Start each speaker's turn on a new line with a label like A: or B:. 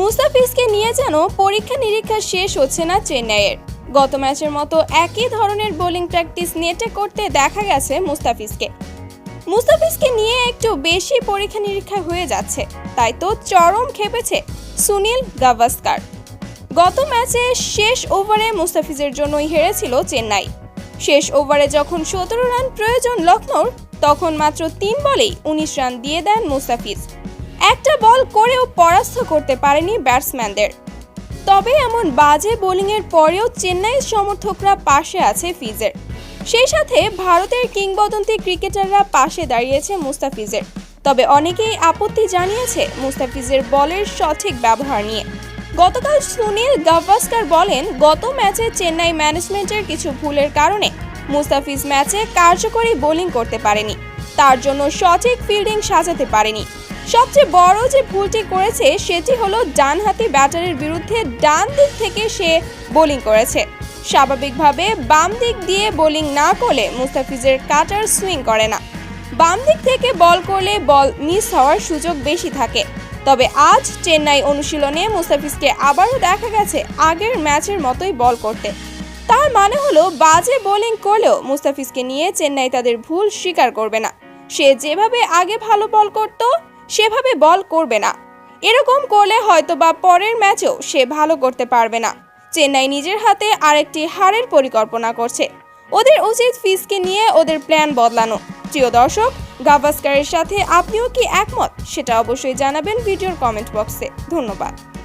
A: মুস্তাফিজকে নিয়ে যেন পরীক্ষা নিরীক্ষা শেষ হচ্ছে না চেন্নাইয়ের। গত ম্যাচের মতো একই ধরনের বোলিং প্র্যাকটিস নেটে করতে দেখা গেছে মুস্তাফিজকে। মুস্তাফিজকে নিয়ে একটু বেশি পরীক্ষা নিরীক্ষা হয়ে যাচ্ছে, তাই তো চরম খেপেছে সুনীল গাভাস্কার। গত ম্যাচে শেষ ওভারে মুস্তাফিজের জন্যই হেরেছিল চেন্নাই। শেষ ওভারে যখন সতেরো রান প্রয়োজন লখনৌর, তখন মাত্র তিন বলেই উনিশ রান দিয়ে দেন মুস্তাফিজ। একটা বল করেও পরাস্ত করতে পারেনি ব্যাটসম্যানদের। তবে এমন বাজে বোলিংয়ের পরেও চেন্নাই সমর্থকরা পাশে আছে ফিজের। সেই সাথে ভারতের কিংবদন্তি ক্রিকেটাররা পাশে দাঁড়িয়েছে মুস্তাফিজের। তবে অনেকেই আপত্তি জানিয়েছে মুস্তাফিজের বলের সঠিক ব্যবহার নিয়ে। গতকাল সুনীল গাভাস্কার বলেন, গত ম্যাচে চেন্নাই ম্যানেজমেন্টের কিছু ভুলের কারণে মুস্তাফিজ ম্যাচে কার্যকরী বোলিং করতে পারেনি। তার জন্য সঠিক ফিল্ডিং সাজাতে পারেনি। সবচেয়ে বড় যে ভুলটি করেছে সেটি হলো ডানহাতি ব্যাটারের বিরুদ্ধে ডান দিক থেকে সে বোলিং করেছে। স্বাভাবিকভাবে বাম দিক দিয়ে বোলিং না করলে মুস্তাফিজের কাটার সুইং করে না। বাম দিক থেকে বল করলে বল মিস হওয়ার সুযোগ বেশি থাকে। তবে আজ চেন্নাই অনুশীলনে মুস্তাফিজকে আবারও দেখা গেছে আগের ম্যাচের মতোই বল করতে। তার মানে হলো বাজে বোলিং করলেও মুস্তাফিজকে নিয়ে চেন্নাই তাদের ভুল স্বীকার করবে না। সে যেভাবে আগে ভালো বল করত সেভাবে বল করবে না। এরকম করলে হয়তো বা পরের ম্যাচেও সে ভালো করতে পারবে না। চেন্নাই নিজের হাতে আরেকটি হারের পরিকল্পনা করছে। ওদের উচিত ফিসকে নিয়ে ওদের প্ল্যান বদলানো। প্রিয় দর্শক, গাভাস্কারের সাথে আপনিও কি একমত? সেটা অবশ্যই জানাবেন ভিডিওর কমেন্ট বক্সে। ধন্যবাদ।